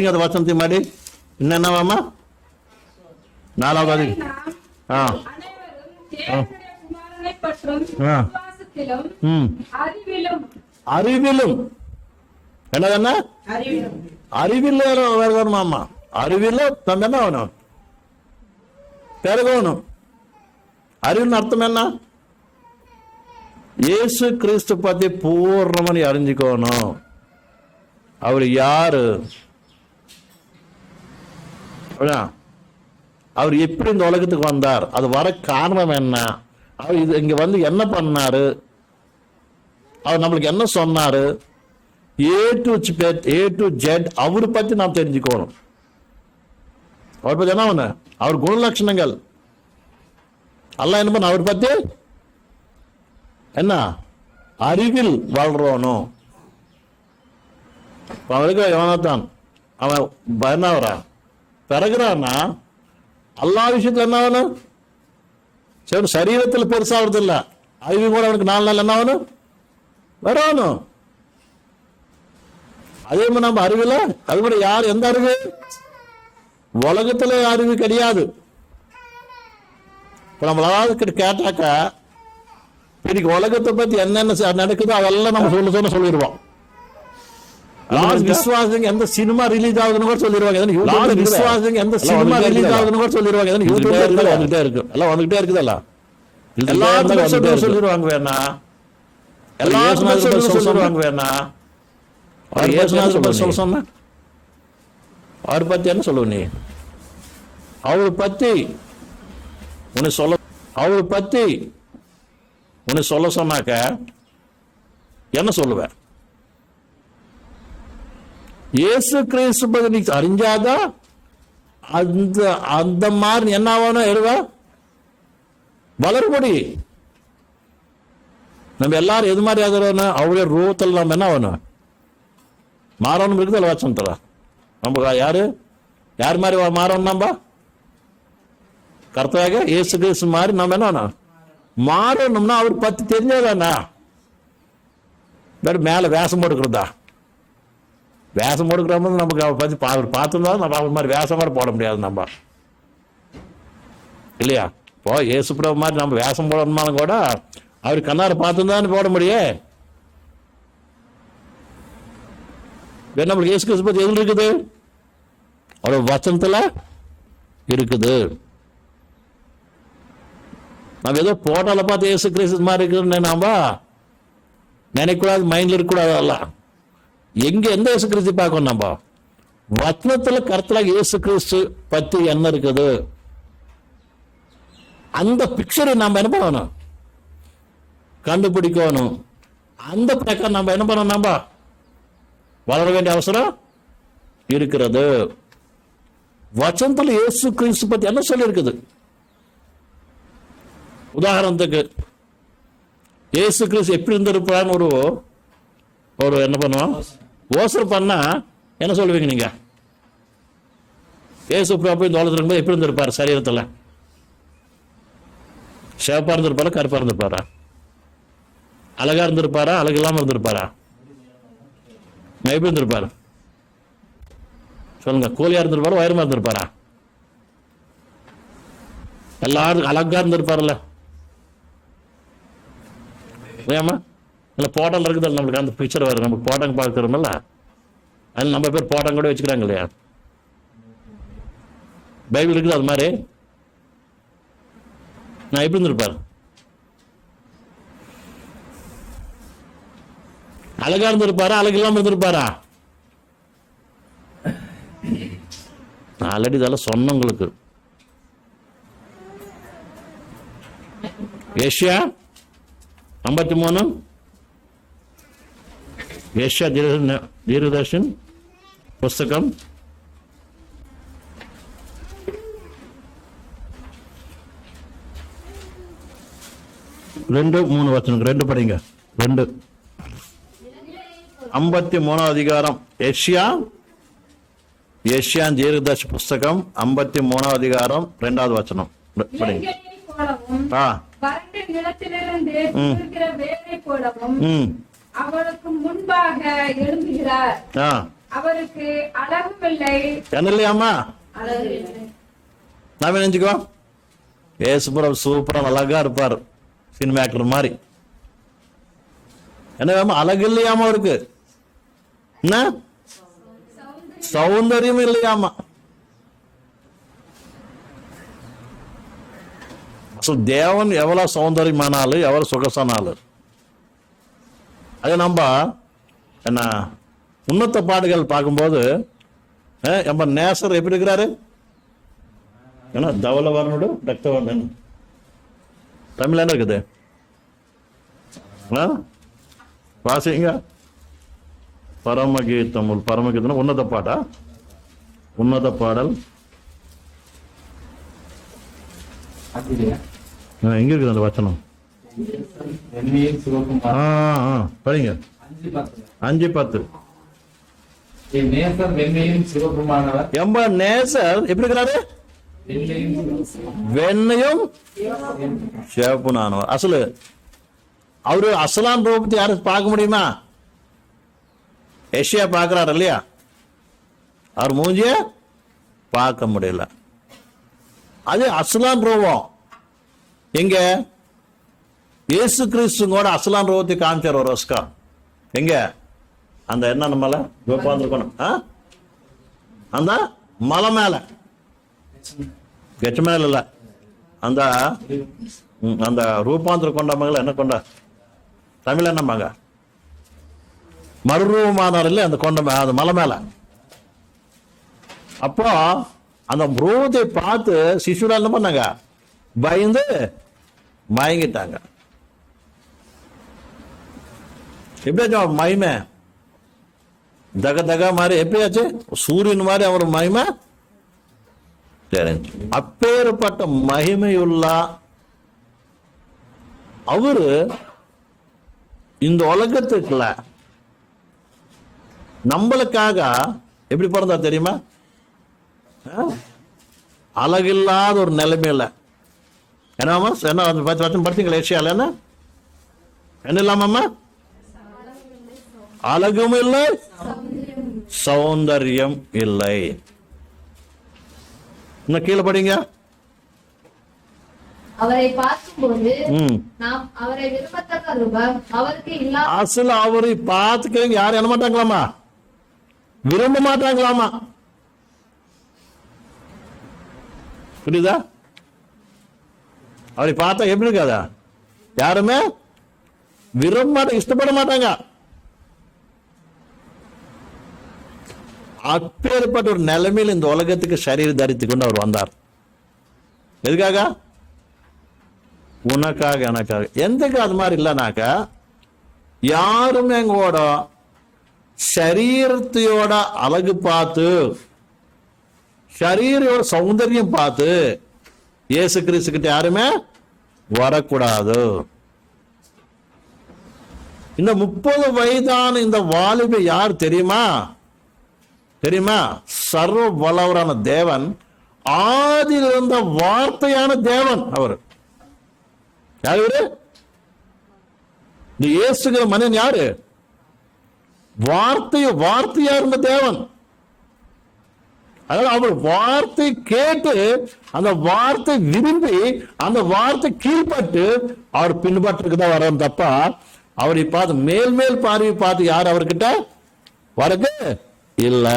படிங்க அது வசந்தி மாடி இன்னும் என்னவாமா நாலாவது ஆ அறிவிலும் அறிவிலும் என்னதுன்னா அறிவில் அம்மா அறிவில் நம்ம என்ன பெருகணும் அறிவின் அர்த்தம் என்ன இயேசு கிறிஸ்து பத்தி பூர்ணமணி அறிஞ்சுக்கணும் அவர் யாரு அவர் எப்படி இந்த உலகத்துக்கு வந்தார்? அது வர காரணம் என்ன? அவர் இது இங்கே வந்து என்ன பண்ணாரு? அவர் நம்மளுக்கு என்ன சொன்னார்? A to A to Z அவரை பத்தி நாம் தெரிஞ்சுக்கணும். அவர் பற்றி என்ன ஒன்று அவர் குணலட்சணங்கள். எல்லாம் என்ன பண்ண? அவர் பற்றி என்ன? அறிவில் வாழ்றோனும் இப்ப அவருக்கு தான் அவன் பயனாவரா? பிறகுறான்னா எல்லா விஷயத்துல என்ன ஆகணும்? சரி சரீரத்தில் பெருசாகிறது இல்ல அறிவு கூட அவனுக்கு நாலு நாள் என்ன ஆகணும்? வரணும். அதே மாதிரி நம்ம அறிவில் அது கூட யார் எந்த அறிவு? உலகத்துல அறிவு கிடையாது. இப்போ நம்ம கேட்டாக்கா இன்னைக்கு உலகத்தை பத்தி என்னென்ன நடக்குதோ அதெல்லாம் நம்ம சொல்ல சொல்ல சொல்லிடுவோம். லாஸ்ட் விஸ்வாசங்க எந்த சினிமா ரிலீஸ் ஆகுதுன்னு கூட சொல்லிடுவாங்க. லாஸ்ட் விஸ்வாசங்க எந்த சினிமா ரிலீஸ் ஆகுதுன்னு கூட சொல்லிடுவாங்க. யூடியூப்ல இருக்கு வந்துட்டே இருக்கு எல்லாம் வந்துட்டே இருக்குதல்ல எல்லாத்துக்கும் சொல்லி சொல்லிடுவாங்க வேணா. எல்லாத்துக்கும் சொல்லி சொல்லிடுவாங்க வேணா. அவர் ஏசுநாதர் சொல்ல சொன்ன? அவர் பத்தி என்ன சொல்லுவ நீ? அவரை பத்தி உன்னை சொல்ல அவரை பத்தி உன்னை சொல்ல சொன்னாக்க என்ன சொல்லுவ? இயேசு கிறிஸ்து நீ அறிஞ்சாதான் அந்த அந்த மாதிரி என்ன ஆகணும் எழுவா? வளர்படி நம்ம எல்லாரும் எது மாதிரி ஆகிறோம் அவருடைய ரூபத்தில் நம்ம என்ன ஆகணும்? மாறணும் இருக்குதல்ல வச்சந்தல நம்ம யாரு? யார் மாதிரி மாறணும் நம்ம? கர்த்தாக இயேசு கிறிஸ்து மாதிரி நம்ம என்ன மாறணும்னா அவர் பத்து தெரிஞ்சதானா வேறு மேல வேஷம் போட்டுக்கிறதா? வேஷம் போட்டுக்கிறோம் நமக்கு அவர் பார்த்து பா- அவர் பார்த்துருந்தா நம்ம அவர் மாதிரி வேஷம் கூட போட முடியாது நம்ம. இல்லையா? இப்போ ஏசு பிரபு மாதிரி நம்ம வேஷம் போடணுமாலும் கூட அவர் கண்ணார பார்த்துருந்தான்னு போட முடியும் வேற நம்மளுக்கு இயேசு கிறிஸ்து பத்தி எதில் இருக்குது? அவரோட வசனத்தில் இருக்குது. நம்ம ஏதோ போட்டால பார்த்து ஏசு கிறிஸ்து மாதிரி இருக்குன்னு நாம நினைக்கூடாது மைண்டில் இருக்கக்கூடாது அதெல்லாம். எங்க எந்த இயேசு கிறிஸ்து பார்க்கணும் நம்ம? வத்னத்துல கருத்தலாக இயேசு கிறிஸ்து பத்தி என்ன இருக்குது? அந்த பிக்சரை நம்ம என்ன பண்ணணும்? கண்டுபிடிக்கணும். அந்த பிரகாரம் நம்ம என்ன பண்ணணும் நம்ம? வளர வேண்டிய அவசரம் இருக்கிறது. வச்சனத்தில் இயேசு கிறிஸ்து பத்தி என்ன சொல்லியிருக்குது? உதாரணத்துக்கு இயேசு கிறிஸ்து எப்படி இருந்திருப்பான்னு ஒரு ஒரு என்ன பண்ணுவோம் ஓசர் பண்ணா என்ன சொல்லுவீங்க நீங்க? ஏசு பிரபு இந்த உலகத்தில் இருக்கும்போது எப்படி இருந்திருப்பாரு? சரீரத்தில். சிவப்பாக இருந்திருப்பாரா? கருப்பாக இருந்திருப்பாரா? அழகா இருந்திருப்பாரா? அழகு இல்லாமல் இருந்திருப்பாரா? எப்படி இருந்திருப்பாரு? சொல்லுங்க. கூலியா இருந்திருப்பாரா? உயரமா இருந்திருப்பாரா? எல்லாரும் அழகா இருந்திருப்பார்ல ஏமா இல்லை இல்ல இருக்குது இருக்குதல்ல நம்மளுக்கு. அந்த பிக்சர் வரும் நம்ம போட்டோங்க பார்க்குறோம்ல. அதில் நம்ம பேர் போட்டோங்க கூட வச்சுக்கிறாங்க இல்லையா பைபிள் இருக்குது அது மாதிரி? நான் எப்படி இருந்திருப்பார்? அழகா இருந்திருப்பாரா? அழகு இல்லாமல் இருந்திருப்பாரா? நான் ஆல்ரெடி இதெல்லாம் சொன்னேன் உங்களுக்கு. ஏஷியா ஐம்பத்தி மூணு? ஏஷியா தீர்க்க தீர்க்கதர்ஷன் புஸ்தகம். ரெண்டு மூணு வசனம் ரெண்டு படிங்க. ரெண்டு. ஐம்பத்தி மூணாவது அதிகாரம். ஏஷியா. ஏஷியா தீர்க்கதர்ஷ புஸ்தகம். ஐம்பத்தி மூணாவது அதிகாரம். ரெண்டாவது வசனம். படிங்க. ஆ. அவளுக்கு முன்பாக எழும்புகிறார். அவருக்கு அழகும் இல்லை. என்ன இல்லையாம்மா? அழகு இல்லை. நாம நினைச்சுக்கோ ஏசுபுரம் சூப்பரா அழகா இருப்பார். சினிமா ஆக்டர் மாதிரி. என்ன அழகு இல்லையாமா அவருக்கு? என்ன? சௌந்தரியம் இல்லையாமா? அசல் தேவன் எவ்வளவு சௌந்தரியமான ஆளு எவ்வளவு சொகசான ஆளு அது நம்ம என்ன உன்னத்த பாடுகள் பார்க்கும்போது நம்ம நேசர் எப்படி இருக்கிறாரு? ஏன்னா தவளவர்ணோடு ரக்தவர்ணன் தமிழ்ல என்ன இருக்குது? வாசிங்க. பரமகீதம் பரமகீதம் உன்னத பாட்டா உன்னத பாடல். எங்க இருக்குது அந்த வச்சனம்? படிங்க. அஞ்சு பத்து. எம்ப நேசர் எப்படி இருக்கிறாரு. வெண்ணையும் சிவப்பு நானும் அசலு அவரு அசலான் ரூபத்தை யாரும் பார்க்க முடியுமா? ஏஷியா பார்க்கறாரு இல்லையா? அவர் மூஞ்சிய பார்க்க முடியல. அது அசலான் ரூபம். எங்க? இயேசு கிறிஸ்துவோட அசலான் ரூபத்தை காமிச்சார் ஒரு ரஸ்கா. எங்க? அந்த என்ன மலை? கோபாந்திருக்கணும் ஆ? அந்த மலை மேல. கெச்ச மேல இல்ல. அந்த அந்த ரூபாந்திர கொண்ட மகள் என்ன கொண்ட? தமிழ் என்னம்பாங்க மறுரூபமானார் இல்லை அந்த கொண்ட மே- அந்த மலை மேல? அப்போ அந்த ரூபத்தை பார்த்து சிசுடா என்ன பண்ணாங்க. பயந்து மயங்கிட்டாங்க. எப்படியாச்சும் அவர் மகிமை? தக தக மாதிரி எப்படியாச்சு சூரியன் மாதிரி அவர் மகிமை? தெரிஞ்சு. அப்பேற்பட்ட மகிமையுள்ள அவரு இந்த உலகத்துக்குள்ள நம்மளுக்காக எப்படி பிறந்தார் தெரியுமா? அழகில்லாத ஒரு நிலைமையில. என்னம்மா என்ன பத்து வருஷம் படிச்சீங்களா ஏசியால என்ன? என்ன இல்லாமம்மா அழகும் இல்லை சௌந்தரியம் இல்லை. இன்னும் கீழே படிங்க. அவரை பார்க்கும்போது ம். நாம் அவரை விரும்பத்தக்க ரூபம் அவருக்கு இல்லா அசல் அவரை பார்த்துக்கிறவங்க யாரும் என்ன மாட்டாங்களாமா விரும்ப மாட்டாங்களாமா புரியுதா? அவரை பார்த்தா எப்படி இருக்காதா? யாருமே? விரும்ப மாட்டாங்க இஷ்டப்பட மாட்டாங்க. அப்பேற்பட்ட ஒரு நிலைமையில் இந்த உலகத்துக்கு சரீர தரித்து கொண்டு அவர் வந்தார். எதுக்காக? உனக்காக எனக்காக. எந்தக்கு அது மாதிரி இல்லைனாக்கா யாரும் எங்கோட சரீரத்தையோட அழகு பார்த்து சரீரோட சௌந்தரியம் பார்த்து இயேசு கிறிஸ்து கிட்ட யாருமே வரக்கூடாது. இந்த முப்பது வயதான இந்த வாலிபை யார் தெரியுமா? தெரியுமா? சர்வ வல்லவரான தேவன் ஆதியில் இருந்த வார்த்தையான தேவன் அவர். யார் இவரு? இந்த இயேசுகிற மனிதன் யாரு? வார்த்தைய வார்த்தையா இருந்த தேவன். அதாவது அவர் வார்த்தை கேட்டு அந்த வார்த்தை விரும்பி அந்த வார்த்தை கீழ்பட்டு அவர் பின்பற்றுக்கு தான் வர்றாரு தப்பா. அவரை பார்த்து மேல் மேல் பார்வை பார்த்து யார் அவர்கிட்ட? வரது இல்ல.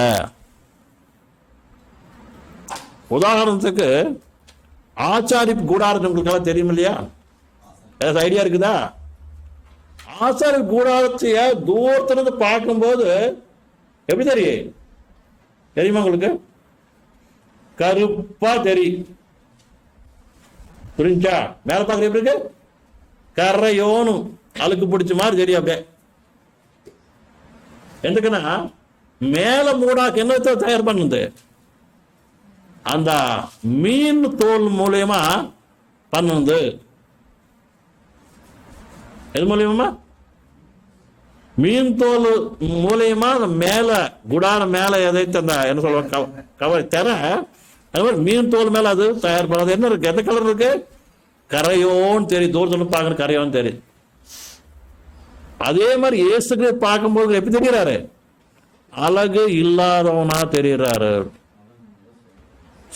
உதாரணத்துக்கு ஆச்சாரி கூடாரம் உங்களுக்கெல்லாம் தெரியும் இல்லையா ஏதாவது ஐடியா இருக்குதா? ஆச்சாரி கூடாரத்தைய தூரத்துல இருந்து பார்க்கும்போது எப்படி தெரியும்? தெரியுமா உங்களுக்கு? கருப்பா தெரியும். புரிஞ்சா மேல பார்க்குற எப்படி இருக்கு? கரையோனும் அழுக்கு பிடிச்ச மாதிரி தெரியும் அப்படியே. எதுக்குன்னா மேல மூடாக்கு என்னத்தை தயார் பண்ணுது. அந்த மீன் தோல் மூலியமா பண்ணுது. எது மூலியமா? மீன் தோல் மூலியமா அந்த மேல குடான மேல எதைத்து அந்த என்ன சொல்லுவாங்க கவலை கவர் திற அது மாதிரி மீன் தோல் மேல அது தயார் பண்ணது என்ன இருக்கு? எந்த கலர் இருக்கு? கரையோன்னு தெரியும் தூரத்துல பார்க்கணும் கரையோன்னு தெரியும் அதே மாதிரி இயேசுக்கு பார்க்கும்போது எப்படி தெரிகிறாரு? அழகு இல்லாதவனா தெரிகிறாரு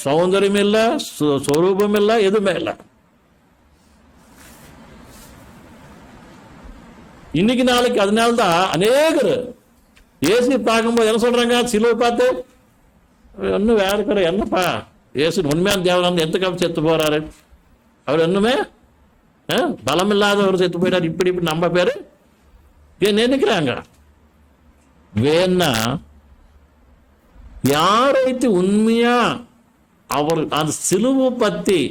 சௌந்தரியம் இல்ல சொரூபம் இல்ல எதுவுமே இல்ல. இன்னைக்கு நாளைக்கு அதனால தான் அநேகர் ஏசி பார்க்கும்போது என்ன சொல்றாங்க? சிலுவை பார்த்து இன்னும் வேற இருக்கிற என்னப்பா? ஏசு உண்மையான தேவன் எந்த காலம் செத்து போறாரு? அவர் இன்னுமே பலம் இல்லாதவர் செத்து போயிட்டார். இப்படி இப்படி நம்ம பேரு? ஏன் நினைக்கிறாங்க? வேணா யாரைத்து உண்மையா அவர் அந்த சிலுவை பத்தி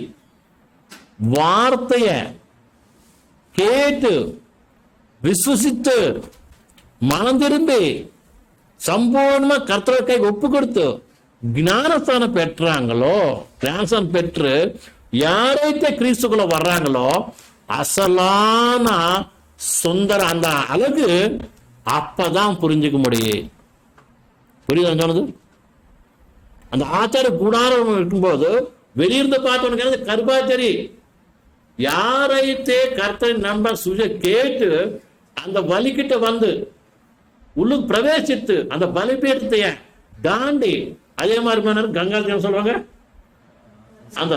வார்த்தைய கேட்டு விசுவசித்து மனம் திரும்பி சம்பூர்ணமா கர்த்தர் கை ஒப்பு கொடுத்து ஞானஸ்தானம் பெற்றாங்களோ ஞானஸ்தானம் பெற்று யாரைతే கிறிஸ்துக்குள்ள வர்றாங்களோ அசலான சுந்தர அந்த அழகு அப்பதான் புரிஞ்சுக்க முடியும் புரியுதா சொன்னது? அந்த ஆச்சார கூடாரம் இருக்கும்போது வெளியிருந்து பார்த்தவனுக்கு கருபாச்சரி யாரைத்தே கர்த்தரை நம்ப சுஜ கேட்டு அந்த வலிக்கிட்ட வந்து உள்ளுக்கு பிரவேசித்து அந்த பலிபீடத்தைய தாண்டி அதே மாதிரி கங்கா சொல்லுவாங்க? அந்த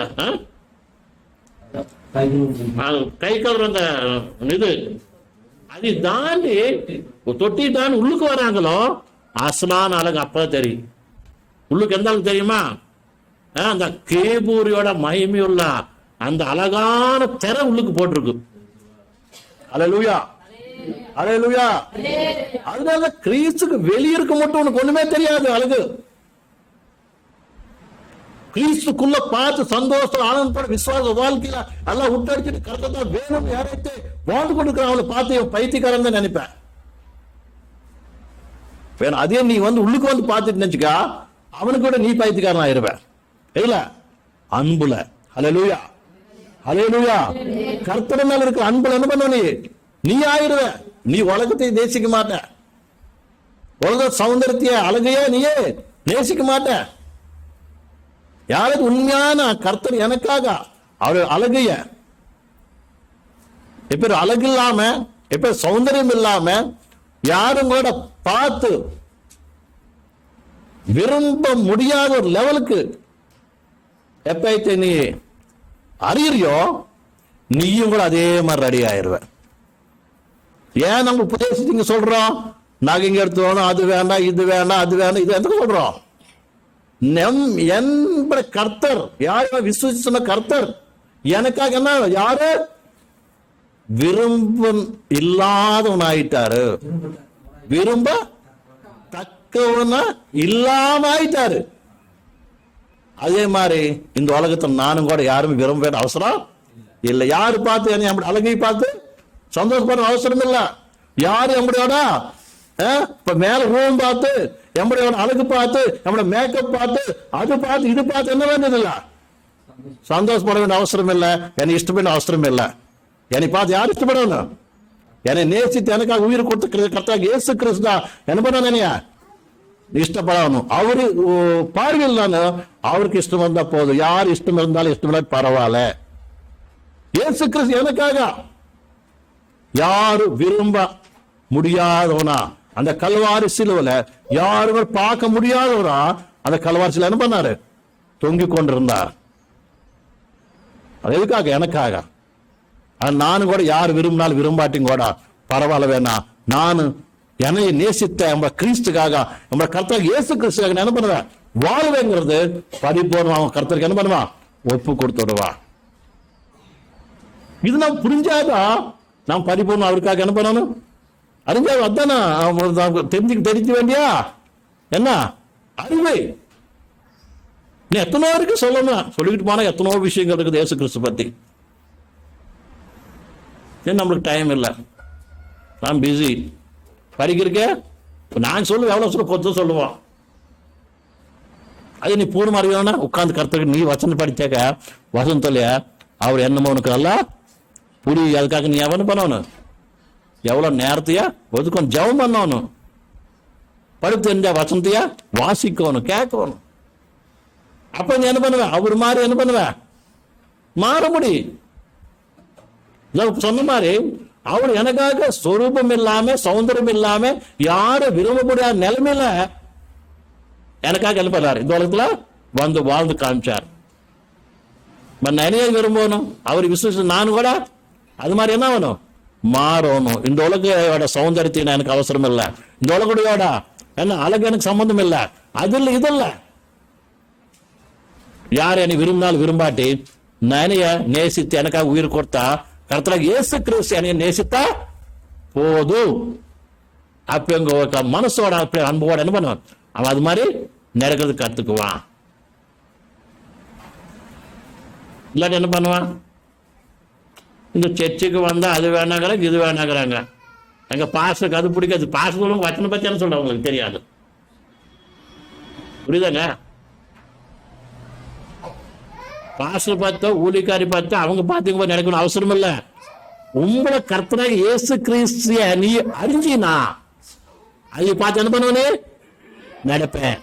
கை கழுவுற அந்த இது அதை தாண்டி தொட்டி தாண்டி உள்ளுக்கு வராங்களோ? அசலான அழகு அப்பதான் தெரியும். உள்ளுக்கு எந்த அளவுக்கு தெரியுமா? அந்த கேபூரியோட மகிமையுள்ள அந்த அழகான திரை உள்ளுக்கு போட்டிருக்கு. அலலூயா அலலூயா அதனால கிறிஸ்துக்கு வெளியிருக்க மட்டும் உனக்கு ஒண்ணுமே தெரியாது அழகு. கிறிஸ்துக்குள்ள பார்த்து சந்தோஷம் ஆனந்தப்பட விசுவாச வாழ்க்கையில எல்லாம் விட்டடிச்சிட்டு தான் வேணும் யாரைத்து வாழ்ந்து கொண்டிருக்கிற அவளை பார்த்து இவன் பைத்தியக்காரன் தான் நினைப்பேன். வேணும் அதே நீ வந்து உள்ளுக்கு வந்து பார்த்துட்டு நினைச்சுக்கா அவனுக்கு கூட நீ பைத்தியக்காரன் ஆயிருவேன் இல்ல? அன்புல. ஹalleluya. ஹalleluya. கர்த்தர் மேல இருக்கிற அன்புல என்ன பண்ண நீ? நீ ஆயிருவ. நீ உலகத்தை நேசிக்க மாட்ட. உலக சௌந்தரியத்தைய அழகையே நீயே நேசிக்க மாட்ட. யாராவது உண்மையான கர்த்தர் எனக்காக? அவர் அழகைய. எப்ப அழகு இல்லாம எப்ப சௌந்தரியம் இல்லாம யாரும் கூட பார்த்து விரும்ப முடியாத ஒரு லெவலுக்கு எப்ப நீ அறியறியோ நீயும் கூட அதே மாதிரி ரெடி ஆயிருவ. ஏன் நம்ம உபதேசித்தீங்க சொல்றோம்? நகைங்க எடுத்து வேணும் அது வேண்டாம் இது வேண்டாம் அது வேண்டாம் இது எதுக்கு சொல்றோம். நம் என்பட கர்த்தர். யார் விசுவசி சொன்ன கர்த்தர். எனக்காக என்ன? யாரு? விரும்பம் இல்லாதவன் ஆயிட்டாரு விரும்ப தக்கவனா இல்லாம ஆயிட்டாரு அதே மாதிரி இந்த உலகத்தை நானும் கூட யாரும் விரும்ப வேண்டிய அவசரம்? இல்ல. யாரு பார்த்து என்னை அழகை பார்த்து? சந்தோஷப்படுற அவசரம் இல்ல யாரு நம்மளோட இப்ப மேல ரூம் பார்த்து எம்படியோட அழகு பார்த்து நம்மளோட மேக்கப் பார்த்து அது பார்த்து இது பார்த்து என்ன வேண்டியது இல்ல சந்தோஷப்பட வேண்டிய அவசரம் இல்ல. என்னை இஷ்டப்பட அவசரம் இல்ல. என்னை பார்த்து யார் இஷ்டப்படணும்? என்னை நேசித்து எனக்காக உயிர் கொடுத்து கரெக்டாக ஏசு கிறிஸ்தா என்ன பண்ண நினையா இஷ்டப்படணும். அவரு ஓ, பார்வையில் தானே அவருக்கு இஷ்டம் இருந்தா போதும். யார் இஷ்டம் இருந்தாலும் இஷ்டம் இல்லை பரவாயில்ல. ஏசு கிறிஸ்து எனக்காக யாரு விரும்ப முடியாதவனா? அந்த கல்வாரி சிலுவல யாருமே பார்க்க முடியாதவரா? அந்த கல்வாரி சில என்ன பண்ணாரு? தொங்கி கொண்டிருந்தார். அது எதுக்காக? எனக்காக. நானும் கூட யார் விரும்பினாலும் விரும்பாட்டியும் கூட பரவாயில்ல வேணாம் நான் என்னை நேசித்த நம்ம கிறிஸ்துக்காக நம்ம கர்த்தருக்கு இயேசு கிறிஸ்துக்காக என்ன பண்ணுவேன்? வாழ்வேங்கிறது பரிபூர்ணம் அவன் கர்த்தருக்கு என்ன பண்ணுவான்? ஒப்பு கொடுத்து விடுவா. இது நாம் புரிஞ்சாதான் நாம் பரிபூர்ணம் அவருக்காக என்ன பண்ணணும்? அறிஞ்சா அதானா? நமக்கு தெரிஞ்சு தெரிஞ்சு வேண்டியா? என்ன? அறிவை. நீ எத்தனோ இருக்கு சொல்லணும்? சொல்லிக்கிட்டு போனா எத்தனோ விஷயங்கள் இருக்குது ஏசு கிறிஸ்து பத்தி. ஏன் நம்மளுக்கு டைம் இல்லை? நான் பிஸி படிக்கிறக்க நான் சொல்லுவேன் எவ்வளோ சொல்ல பொறுத்து சொல்லுவோம் அது நீ பூர்ணம் அறிவினா உட்காந்து கருத்துக்கு நீ வசனம் படிச்சாக்க வசனத்துல அவர் என்னமோ உனக்கு நல்லா புரியுது. அதுக்காக நீ எவனு பண்ணணும் எவ்வளோ நேரத்தையா? ஒதுக்கணும். ஜபம் பண்ணணும். படுத்து தெரிஞ்சா வசந்தையா? வாசிக்கணும் கேட்கணும். அப்போ நீ என்ன பண்ணுவேன் அவர் மாதிரி என்ன பண்ணுவேன் மாற முடியும். சொன்ன மாதிரி அவர் எனக்காக சொரூபம் இல்லாம சௌந்தரம் இல்லாம யாரும் விரும்ப முடியாத நிலைமையில எனக்காக என்ன பண்ணாரு இந்த உலகத்துல வந்து வாழ்ந்து காமிச்சார். நான் விரும்பணும். அவர் விசுவாசம் நானும் கூட. அது மாதிரி என்ன ஆகணும் மாறணும். இந்த உலகையோட சௌந்தரியத்தின் எனக்கு அவசரம் இல்லை. இந்த உலகோட என்ன அழகு எனக்கு சம்பந்தம் இல்லை. அது இல்லை இது இல்லை யார் என்னை விரும்பினாலும் விரும்பாட்டி நனைய நேசித்து எனக்காக உயிர் கொடுத்தா கருத்துல இயேசு கிறிஸ்து என்னைய நேசித்தா போதும். அப்ப எங்க ஒரு மனசோட அப்படி அன்போட என்ன பண்ணுவான்? அவன் அது மாதிரி நிறக்கிறது கத்துக்குவான். இல்லாட்டி என்ன பண்ணுவான்? இந்த சர்ச்சுக்கு வந்தா அது வேணாங்கிறாங்க இது வேணாங்கிறாங்க. எங்க பாஸ்டருக்கு அது பிடிக்காது. பாஸ்டர் வச்சனை பற்றி என்ன சொல்றேன் உங்களுக்கு தெரியாது. புரியுதாங்க? பாஸ்டர் பார்த்தா ஊழிக்காரி பார்த்தா அவங்க பார்த்துக்கு போய் நடக்கணும் அவசரம் இல்லை. உங்களை கர்த்தனாக இயேசு கிறிஸ்திய நீ அறிஞ்சினா அதை பார்த்து என்ன பண்ணுவனே நடப்பேன்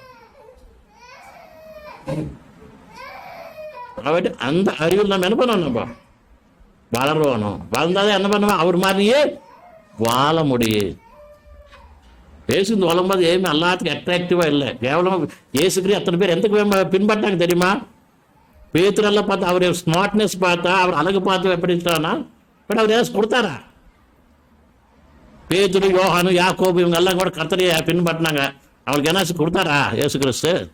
அவட்டு அந்த அறிவில் நம்ம என்ன பண்ணணும் நம்ம? வளரணும். வளர்ந்தாதான் என்ன பண்ணுவேன்? அவர் மாதிரியே வாழ முடியும். ஏசு இந்த உலகம்போது ஏமே எல்லாத்துக்கும் அட்ராக்டிவாக இல்லை. கேவலமா ஏசுக்கிரி அத்தனை பேர் எந்த பின்பற்றாங்க தெரியுமா? பேத்துரெல்லாம் பார்த்தா அவர் ஸ்மார்ட்னஸ் பார்த்தா அவர் அழகு பார்த்து எப்படி இருக்கானா பட் அவர் ஏசு கொடுத்தாரா? பேத்துரு யோகானு யாக்கோபு இவங்க எல்லாம் கூட கத்தரையை பின்பற்றினாங்க. அவளுக்கு என்ன கொடுத்தாரா ஏசு கிறிஸ்து?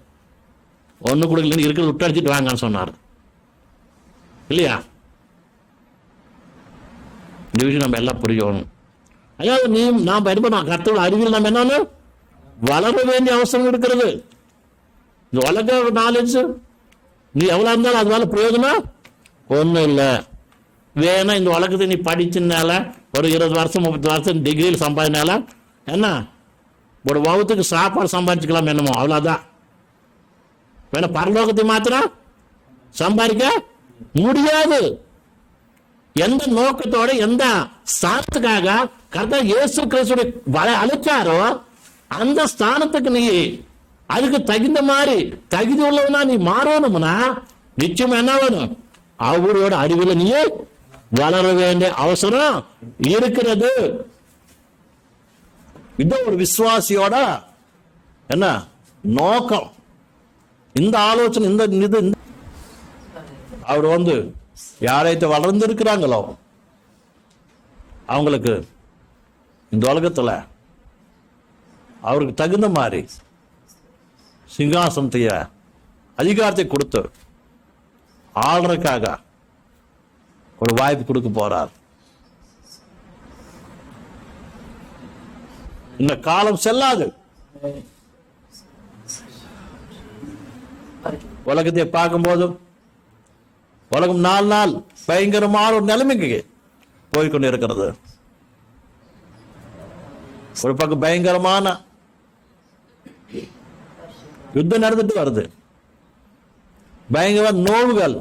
ஒன்று கொடுக்கலன்னு இருக்கிறத விட்டடிச்சிட்டு வாங்கன்னு சொன்னார். இல்லையா? இந்த விஷயம் நம்ம எல்லாம் புரியணும். அதாவது நீ நாம் என்ன கர்த்தரோட அறிவில் நம்ம என்னன்னு? வளர வேண்டிய அவசரம் இருக்கிறது. இந்த உலக நாலேஜ் நீ எவ்வளோ இருந்தாலும் அதனால பிரயோஜனம் ஒன்றும் இல்லை. வேணா இந்த உலகத்தை நீ படிச்சனால ஒரு இருபது வருஷம் முப்பது வருஷம் டிகிரியில் சம்பாதினால என்ன? ஒரு வகுத்துக்கு சாப்பாடு சம்பாதிச்சுக்கலாம் என்னமோ அவ்வளோதான் வேணா பரலோகத்தை மாத்திரம் சம்பாதிக்க முடியாது. எந்த நோக்கத்தோட எந்த ஸ்தானத்துக்காக கர்த்தா இயேசு கிறிஸ்துடைய வர அழைச்சாரோ அந்த ஸ்தானத்துக்கு நீ அதுக்கு தகுந்த மாதிரி தகுதி உள்ளவனா நீ மாறணும்னா நிச்சயம் என்ன வேணும்? அவரோட அறிவில் நீ வளர வேண்டிய அவசரம் இருக்கிறது. இது ஒரு விசுவாசியோட என்ன நோக்கம்? இந்த ஆலோசனை இந்த இது அவர் வந்து யாரைத்து வளர்ந்திருக்கிறாங்களோ? அவங்களுக்கு இந்த உலகத்துல அவருக்கு தகுந்த மாதிரி சிங்காசனத்தைய அதிகாரத்தை கொடுத்து ஆளுறதுக்காக ஒரு வாய்ப்பு கொடுக்க போறார். இந்த காலம் செல்லாது. உலகத்தை பார்க்கும்போது உலகம் நாலு நாள் பயங்கரமான ஒரு நிலைமைக்கு போய்கொண்டு இருக்கிறது. ஒரு பக்கம் பயங்கரமான யுத்தம் நடந்துட்டு வருது. பயங்கர நோவுகள்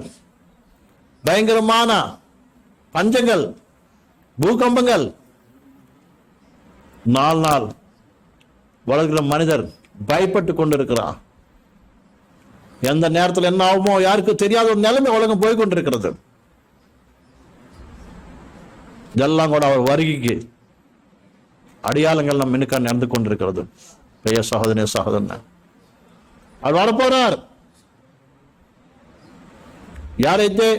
பயங்கரமான பஞ்சங்கள் பூகம்பங்கள். நாலு நாள் உலகிற மனிதர் பயப்பட்டு கொண்டிருக்கிறான் எந்த நேரத்தில் என்ன ஆகுமோ யாருக்கு தெரியாத ஒரு நிலைமை உலகம் போய் கொண்டிருக்கிறது. இதெல்லாம் கூட அவர் வருகைக்கு அடையாளங்கள் நம் மினுக்கா நடந்து கொண்டிருக்கிறது. பெரிய சகோதரே சகோதரன். அவர் வரப்போறார். யாரைத்தே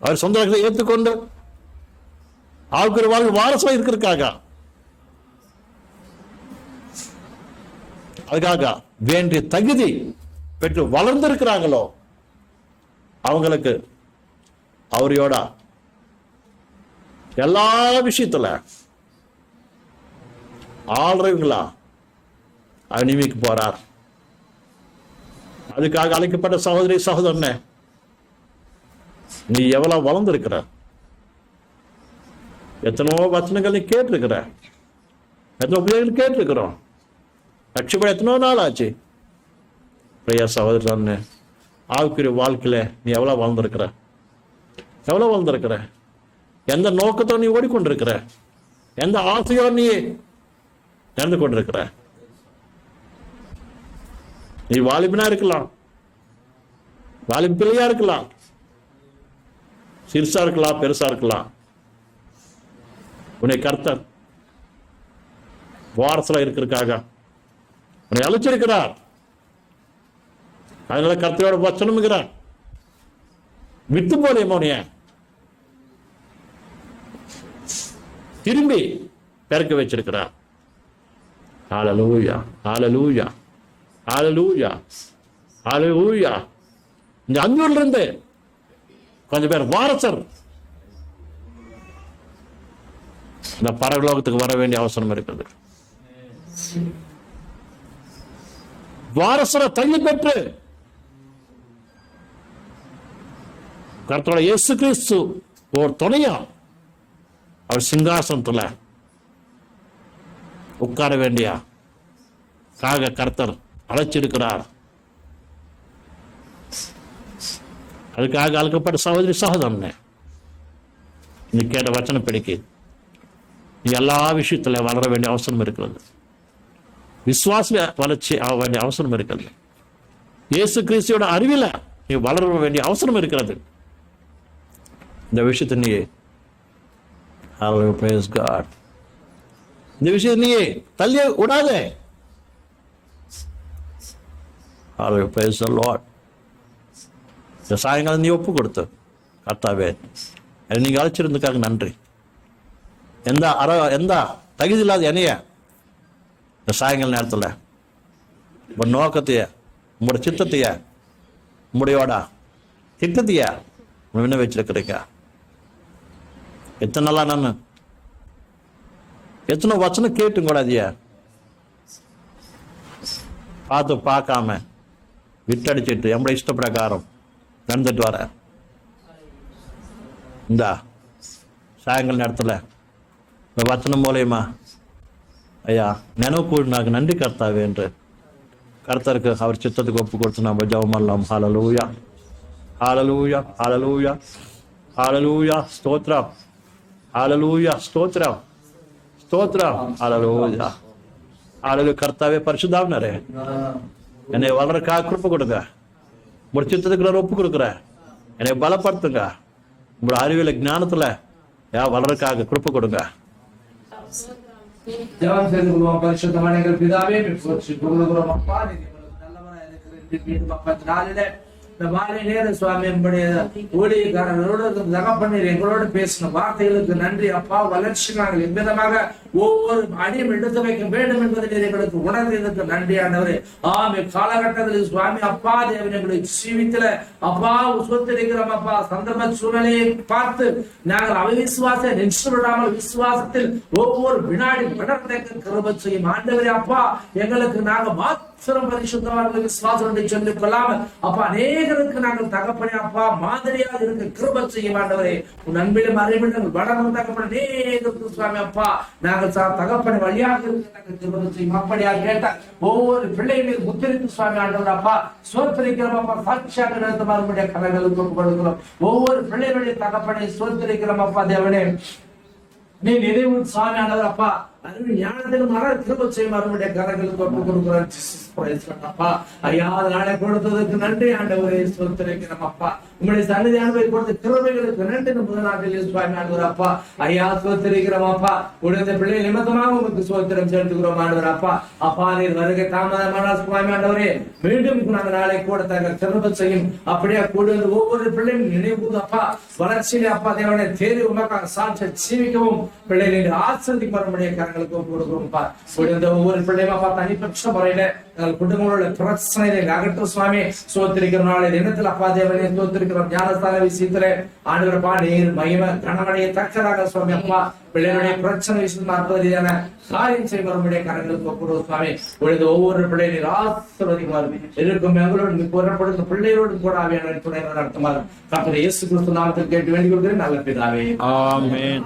அவர் சொந்த ரகத்தை ஏற்றுக்கொண்டு ஆவுக்கு வாழ்வு வாரசம் இருக்கிறதுக்காக. அதுக்காக வேண்டிய தகுதி பெற்று வளர்ந்திருக்கிறாங்களோ அவங்களுக்கு அவரையோட. எல்லா விஷயத்துல ஆள்றவங்களா அனிமிக்கு போறார். அதுக்காக அழைக்கப்பட்ட சகோதரி சகோதரனே நீ எவ்வளவு வளர்ந்துருக்கிற? எத்தனோ வச்சனங்கள் நீ கேட்டிருக்கிற. எத்தனை உபயோகங்கள் கேட்டிருக்கிறோம். ரட்சிப்பட எத்தனோ நாள் ஆச்சு. பிரியா சகோதரன்னு ஆவுக்குரிய வாழ்க்கையில நீ எவ்வளவு வளர்ந்துருக்கிற எவ்வளவு வளர்ந்துருக்கிற எந்த நோக்கத்தோட நீ ஓடிக்கொண்டிருக்கிற? எந்த ஆசையோ நீ நடந்து கொண்டிருக்கிற? நீ வாலிபனா இருக்கலாம். வாலிப பிள்ளையா இருக்கலாம். சிறுசா இருக்கலாம் பெருசா இருக்கலாம். உன்னை கர்த்தர் வாரத்தில் இருக்கிறதுக்காக உன்னை அழைச்சிருக்கிறார். அதனால கர்த்தரோட வச்சனம்ங்கிறான் விட்டு போலே மோனிய திரும்பி பிறக்க வச்சிருக்கிறார். ஆலலூயா ஆலலூயா ஆலலூயா ஆலலூயா இந்த அஞ்சூர்ல இருந்து கொஞ்சம் பேர் வாரசர். இந்த பரலோகத்துக்கு வர வேண்டிய அவசரம் இருக்குது. வாரசரை தள்ளி பெற்று கர்த்தோட இயேசு கிறிஸ்து ஓர் துணையா அவர் சிங்காசனத்துல உட்கார வேண்டிய காக கர்த்தர் அழைச்சிருக்கிறார். அதுக்காக அழைக்கப்பட்ட சகோதரி சகோதரனே நீ கேட்ட வச்சனம் பிடிக்கு நீ எல்லா விஷயத்துல வளர வேண்டிய அவசரம் இருக்கிறது. விசுவாச வளர்ச்சி ஆக வேண்டிய அவசரம் இருக்கிறது. இயேசு கிறிஸ்தியோட அறிவில நீ வளர வேண்டிய அவசரம் இருக்கிறது. இந்த விஷயத்தை நீ இந்த விஷயத்தை நீ தள்ளி விடாதே. இந்த சாயங்காலம் நீ ஒப்பு கொடுத்து கர்த்தாவே என்னை நீங்க அழைச்சிருந்ததுக்காக நன்றி. எந்த அற எந்த தகுதி இல்லாத என்னைய இந்த சாயங்கால நேரத்தில் உன் நோக்கத்தைய உங்களோட சித்தத்தைய உங்களுடையோட திட்டத்தைய முன்ன வச்சிருக்கிறீங்க எத்தனை நாளா நான்? எத்தனை வச்சனம் கேட்டும் கூட அதைய பார்த்து பார்க்காம விட்டடிச்சிட்டு நம்மள இஷ்ட பிரகாரம் நடந்துட்டு வர. இந்த சாயங்கால நேரத்தில். இந்த வச்சனம் மூலயமா. ஐயா நினைவு கூடி நாங்கள் நன்றி கர்த்தாவே என்று. கர்த்தருக்கு அவர் சித்தத்துக்கு ஒப்பு கொடுத்து நம்ம ஜவமல்லாம் ஹாலலூயா ஹாலலூயா ஹாலலூயா ஹாலலூயா ஸ்தோத்ரா ஸ்தோத்ரம் ஹalleluya ஸ்தோத்ரம் ஸ்தோத்ரம் ஹalleluya ஹalleluya கர்த்தாவே பரிசுத்தாவினரே என்னை வளர்க்கா கிருப்பை கொடுங்க உங்களோட சித்தத்துக்கு நான் ஒப்பு கொடுக்குறேன் என்னை பலப்படுத்துங்க உங்களோட அறிவியல ஞானத்துல யா வளர்க்காக கிருப்பை கொடுங்க ஜெபம் செய்து இந்த மாலை நேர சுவாமி நம்முடைய ஊழியக்காரர்களோடு தகப்பண்ணீர் எங்களோடு பேசின வார்த்தைகளுக்கு நன்றி. அப்பா வளர்ச்சி நாங்கள் எவ்விதமாக ஒவ்வொரு அடியும் எடுத்து வைக்க வேண்டும் என்பதை நீர் எங்களுக்கு உணர்ந்ததற்கு நன்றி ஆண்டவரே ஆமே காலகட்டத்தில் சுவாமி அப்பா தேவன் எங்களுக்கு ஜீவித்துல அப்பா சொத்திருக்கிறோம் அப்பா சந்தர்ப்ப சூழ்நிலையை பார்த்து நாங்கள் அவிசுவாச நின்று விடாமல் விசுவாசத்தில் ஒவ்வொரு வினாடி வளர்ந்த கிருப செய்யும் ஆண்டவரே அப்பா. எங்களுக்கு நாங்கள் மாத்திரம் பரிசுத்தவான்கள் விசுவாசம் என்று சொல்லிக் கொள்ளாமல் அப்பா அநேகருக்கு நாங்கள் தகப்பனே அப்பா மாதிரியாக இருக்க கிருப செய்யும் ஆண்டவரே. உன் அன்பிலும் அறிவிடம் வளரும் தகப்பன அநேகருக்கு சுவாமி அப்பா. நாங்கள் சா- தகப்பன் வழியாக இருக்க நாங்கள் கிருப கேட்டால் ஒவ்வொரு பிள்ளைகளையும் முத்திரித்து சுவாமி ஆண்டவர் அப்பா சோத்திரிக்கிறோம் அப்பா சாட்சியாக நடத்த மறுபடிய கலைகளுக்கு கொடுக்கிறோம். ஒவ்வொரு பிள்ளைகளுடைய தகப்பனை சோத்திரிக்கிறோம் அப்பா தேவனே. நீ நினைவு சுவாமி ஆண்டவர் அப்பா அறிவு ஞானத்திலும் மர திரும்ப செய்யும் மறுபடிய கரங்களுக்கு ஒப்பு கொடுக்கிறோம் அப்பா. ஐயா நாளை கொடுத்ததுக்கு நன்றி ஆண்டவரே சோத்திரிக்கிறோம் அப்பா. உங்களுடைய சன்னிதி அனுபவி கொடுத்த கிருபைகளுக்கு நன்றி இந்த முதல் நாட்டில் சுவாமி ஆண்டவர் அப்பா. ஐயா சோத்திரிக்கிறோம் அப்பா. உடைய பிள்ளை நிமித்தமாக உங்களுக்கு சோத்திரம் செலுத்துகிறோம் ஆண்டவர் அப்பா. அப்பா நீர் வருகை தாமதமான சுவாமி ஆண்டவரே மீண்டும் நாங்கள் நாளை கூட தங்கள் திரும்ப செய்யும். அப்படியே கூட ஒவ்வொரு பிள்ளையும் நினைவு அப்பா வளர்ச்சியிலே அப்பா தேவனை தேடி உமக்காக சாட்சி ஜீவிக்கவும். பிள்ளைகளை ஆசிரியி வரமுடைய கரங்களுக்கு ஒப்பு கொடுக்கிறோம்ப்பா இந்த ஒவ்வொரு பிள்ளையும் அப்பா தனிப்பட்ட முறையில எங்கள் குடும்பங்களோட பிரச்சனைகளை அகற்ற சுவாமி சோத்திருக்கிற நாளை தினத்தில் அப்பா தேவனை சோத்திருக்கிறோம் ஞானஸ்தான விஷயத்துல ஆண்டுகிறப்பா நீர் மகிம கணவனையை தக்கதாக சுவாமி அப்பா பிள்ளைகளுடைய பிரச்சனை விஷயம் அற்புதமான காரியம் செய்ய வரும்படிய கரங்களுக்கு ஒப்புடுவோம் சுவாமி பொழுது ஒவ்வொரு பிள்ளைகளை ஆசிர்வதிக்குமாறு இருக்கும் எங்களோடு கூறப்படுத்த பிள்ளைகளோடு கூட ஆவியான துணை நடத்துமாறு கர்த்தர் இயேசு கிறிஸ்து நாமத்தில் கேட்டு வேண்டிக் கொள்கிறேன் நல்ல பிதாவே ஆமென்